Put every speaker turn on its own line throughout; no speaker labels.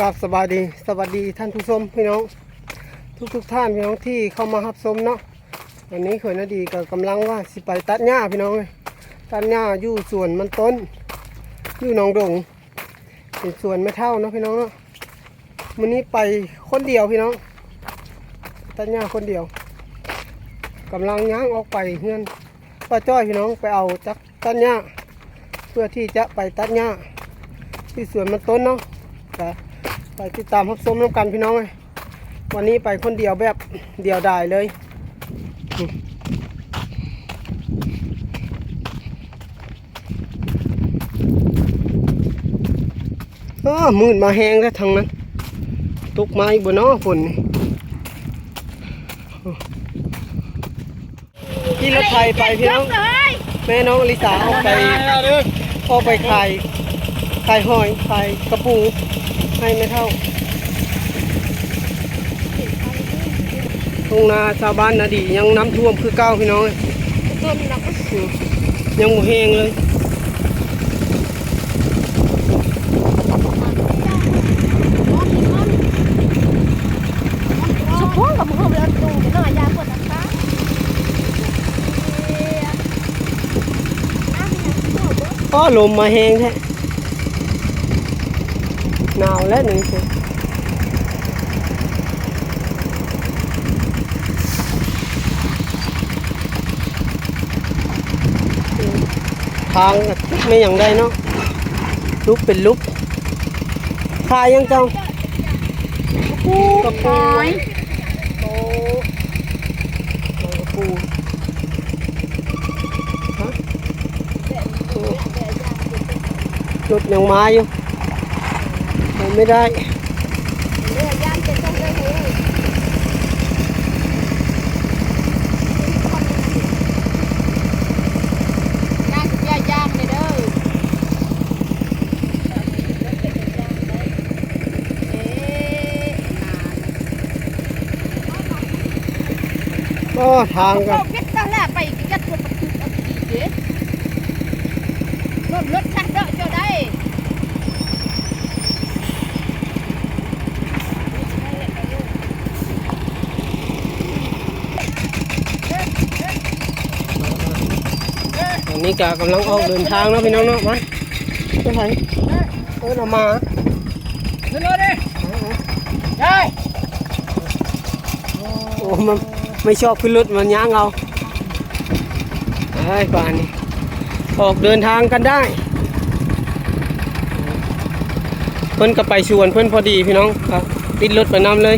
กับสบายดีสวัสดีท่านผู้ชมพี่น้องทุกทุกท่านพี่น้องที่เข้ามารับชมเนาะวันนี้เขยนาดีก็กำลังว่าสิไปตัดหญ้าพี่น้องเลยตัดหญ้าอยู่สวนมันต้นอยู่หนองดงเป็นสวนไม่เท่าเนาะพี่น้องเนาะวันนี้ไปคนเดียวพี่น้อง ตัดหญ้าคนเดียวกำลังย่างออกไปเฮือนป้าจ้อยพี่น้องไปเอาจักตัดหญ้าเพื่อที่จะไปตัดหญ้าที่สวนมันต้นเนาะก็ ไปติดตามรับชมน้ำกันพี่น้องเลยวันนี้ไปคนเดียวแบบเดียวดายเลย อ้อมืดมาแห้งแล้วทางนั้น ตกไม้บนน้อฝนนี่ขี่รถไทยไปพี่น้อง แม่น้องลิสาเอาไปเอาไปขายขายหอยขายกระปู ให้ไม่เท่าทุ่งนาชาวบ้านนาดียังน้ำท่วมคือเก้าพี่น้องเอ้ยอืมยังหมูแห้งเลย
สุพงกับมึงเอาไปเอาตรงนี้หน่อยยาปวดตาตา
อ้อลมมาแห้งแท้ หนาวแล้วหนึ่งสิทางก็ไม่อย่างใดเนาะลุกเป็นลุกขายยังเจ้า
ปูกระปอย
โอ้กระปูฮะโอ้รถยังมาอยู่ ไปไม่ได้
เลือยานเป็นต้องได้เลยย่างย่างย่างเลยเด้อเอ๊ะ
ก็ทาง
ก็
ก็
พิษตั้งแรกไปกัดตัวประตูเอาดีเด้รถรถชักเด้อเจ้าได้
ตอ นนี้กกำลังออกเดินทางแล้วพี่น้องเนาะมาไปไหนเออเรามา
ขึ้นรถดิได้
โอ้มันไม่ชอบขึ้นรถมันย่างเอาไอ้ป่านนี้ออกเดินทางกันได้ เพิ่นก็ไปชวนเพิ่นพอดีพี่น้องครับติดรถไปนำเลย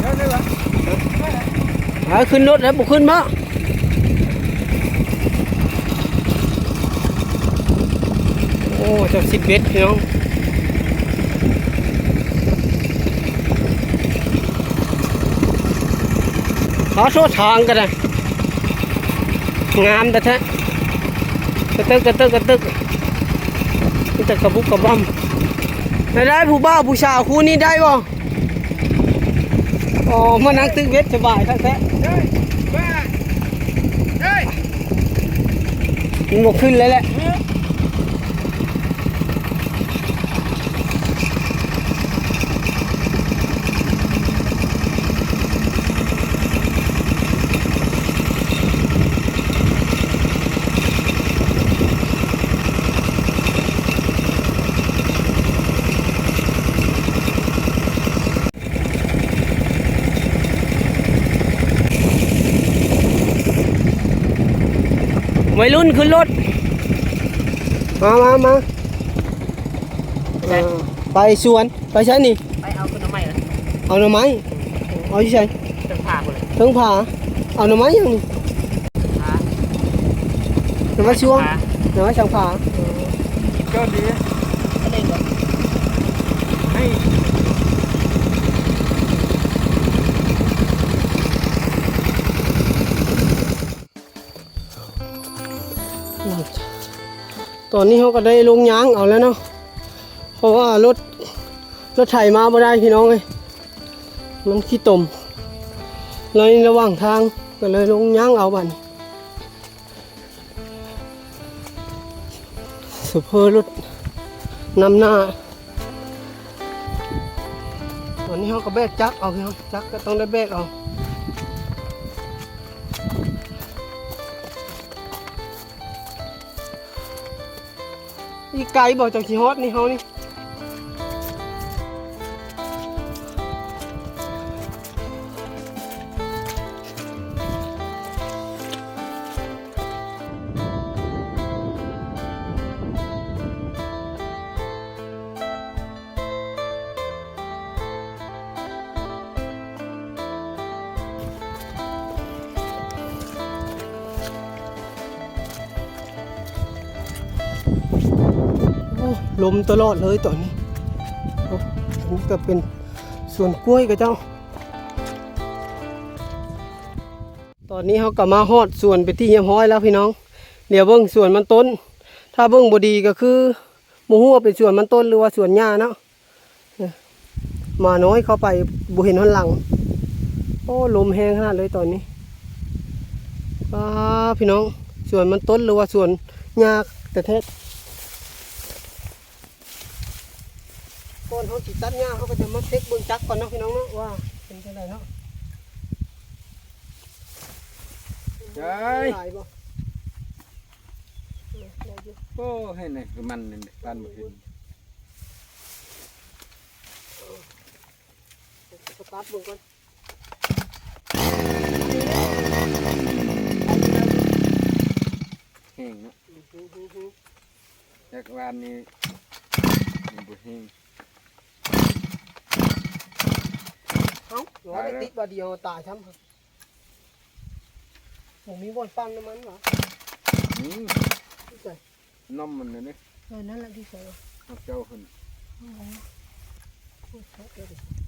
เดี๋ยวเดี๋ยวา
ขึ้นรถแล้วบุขึ้นบ่โอ้เจากสิบเมตรพี่น้องขอโทษทางกันนะงามแต่แท้กระตึกกระตึกกระตึกนี่แต่กระบุกกระบัมได้ได้ผู้บ้าผู้ชาวคู่นี้ได้บ่อ๋อมานั่งตึกเวทสบายแท้
เฮ้ยบ้าเฮ้ย
ๆมันบกขึ้นเลยแหละ วัยรุ่นขึ้นรถ มามามาเออไปสวน ไปใช่นี่
ไปเอาขึ้นทำไมล่ะ
เอาหน่อไม้ เอาที่ใช่
เติมผ้ากูเลย
เทิงผาเอาหน่อไม้ยังนี่
ผ้า
หน่อไม้ช่วงหน่อไม้ช่างผา
เจ้าดี อ
นนี้เขาก็ได้ลงยางเอาแล้วเนาะเพราะว่ารถรถไถมาไม่ได้พี่น้องเลยมันขี้ตมเลยระหว่างทางก็เลยลงยางเอาบันสุเพอรถนำหน้าตอนนี้เขาก็แบกจักเอาพี่น้องจักก็ต้องได้แบกเอา อีไก่บอกจากขี่ฮอตนี่เขานี่ ลมตลอดเลยตอนนี้อันนี้ก็เป็นสวนกล้วยกับเจ้า ตอนนี้เขาก็มาฮอดสวนไปที่เรียบร้อยแล้วพี่น้อง เดี๋ยวเบิ้งสวนมันต้น ถ้าเบิ้งบดีก็คือมูหัวเป็นสวนมันต้นหรือว่าสวนหญ้าเนาะมาน้อยเข้าไปบุเห็นหันหลัง โอ้ลมแห้งขนาดเลยตอนนี้ป้าพี่น้องสวนมันต้นหรือว่าสวนหญ้าแต่เทศ ก่อนเขา สิตัดหญ้าเขาก็จะมาเช็คเบื้องจักก่อนเนาะพี่น้องเนาะว่าเป็นจังไดเนาะ
ใช่
หลายบ่เออได้อยู่
โอ้ให้นี่คือมันนี่ปานบ่เห็น
สตาร์ทเบื้องก่อน
แห้งเนาะ
อื้อหือหือหือ
จากวานนี้มันบ่แห้ง
เอ้าหัวได้ติดบาเดียวตายช้ำครับผมมีบอลฟังน้ำมันเหรอ
อืม
ที่ใส่
นมมันนี่
เออนั่นแหละที่ใส่เหรอ
เอาเจ้าขึ้น
โอ้โหโอ้โหเดี๋ยวดิอ่า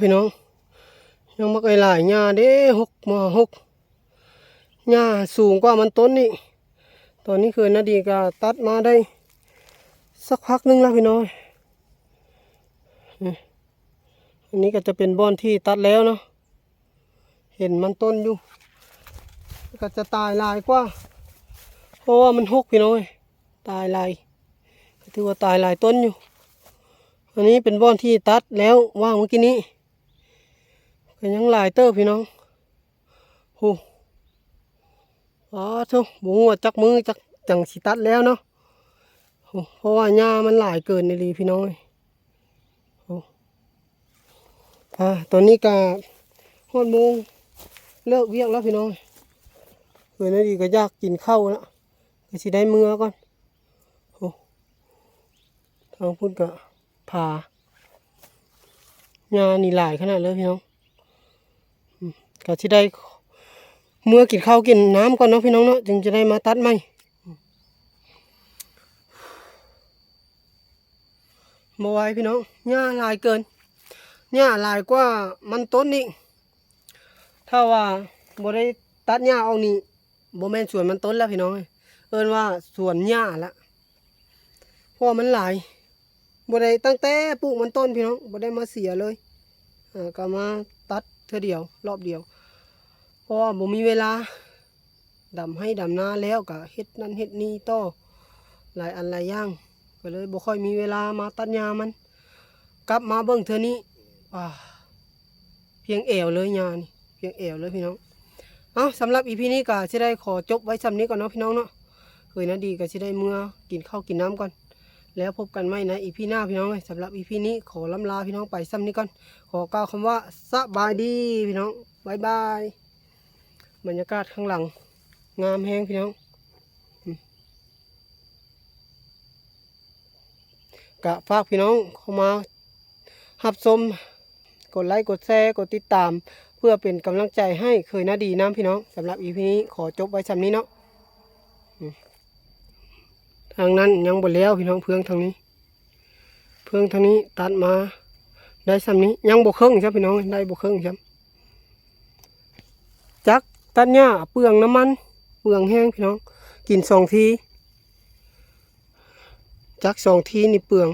พี่น้อง ยังมักไอหลายหญ้าเด้หกมาหกหญ้าสูงกว่ามันต้นนี่ตอนนี้คือนาดีก็ตัดมาได้ สักพักหนึงแล้วพี่น้องอันนี้ก็จะเป็นบอนที่ตัดแล้วเนาะเห็นมันต้นอยู่ ก็จะตายลายกว่า เพราะว่ามันหกพี่น้อย ตายลายถือว่าตายลายต้นอยู่ อันนี้เป็นบอนที่ตัดแล้วว่างเมื่อกี้นี้ก็ยังหลายเตอร์พี่น้องโอ้อ๋อทุกหมูว่าจักมือจักจังสิตัดแล้วเนาะโอ้เพราะว่าหญ้ามันหลายเกินในรีพี่น้องเอ้ยโอ้อ่าตอนนี้ก็ฮอดโมงเลิกเวียกแล้วพี่น้องเพื่อนดีก็ยากกินข้าวแล้วก็สิได้มือก่อนโอ้ทางพุ่นก็ พาหญ้านี่หลายขนาดเลยพี่น้องก็สิได้เมื่อกินข้าวกินน้ำก่อนเนาะพี่น้องเนาะจึงจะได้มาตัดใหม่มาไหวพี่น้องหญ้าลายเกินหญ้าลายกว่ามันต้นนี่ถ้าว่าบ่ได้ตัดหญ้าเอานี่บ่แม่นสวนมันต้นแล้วพี่น้องเอิ้นว่าสวนหญ้าละเพราะว่ามันหลาย บ่ได้ตั้งแต่ปลูกมันต้นพี่น้องบ่ได้มาเสียเลยอ่าก็มาตัดเท่อเดียว รอบเดียว เพราะว่าบ่มีเวลาดำให้ดำนาแล้วก็เฮ็ดนั่นเฮ็ดนี่ต่อหลายอันหลายอย่างก็เลยบ่ค่อยมีเวลามาตัดหญ้ามัน กลับมาเบิ่งเท่อนี้อ่าเพียงแอวเลยหญ้านี่เพียงแอวเลยพี่น้องเอาสำหรับอีพีนี้ก็สิได้ขอจบไว้สำนี้ก่อนเนาะพี่น้องเนาะเคยนะดีก็สิได้เมื่อกินข้าวกินน้ำก่อน แล้วพบกันใหม่ในอีพีหน้าพี่น้องสำหรับอีพีนี้ขอลำลาพี่น้องไปซ้ำนี้ก่อน ขอกล่าวคำว่าสบายดีพี่น้องบายบายบรรยากาศข้างหลัง งามแห้งพี่น้องกะฝากพี่น้องเข้ามาหับชมกดไลค์กดแชร์กดติดตาม เพื่อเป็นกำลังใจให้เคยน่าดีน้ำพี่น้องสำหรับอีพีนี้ขอจบไว้สำนี้เนาะ ทางนั้นยังบดแล้วพี่น้องเพื่องทางนี้ เพื่องทางนี้ตัดมา ได้สำนี้ยังบกเครื่องใช่พี่น้องได้บกเครื่องใช่จักตัดหญ้าเปลืองน้ำมัน เปลืองแห้งพี่น้อง กินสองทีจักสองทีนี่เปลือง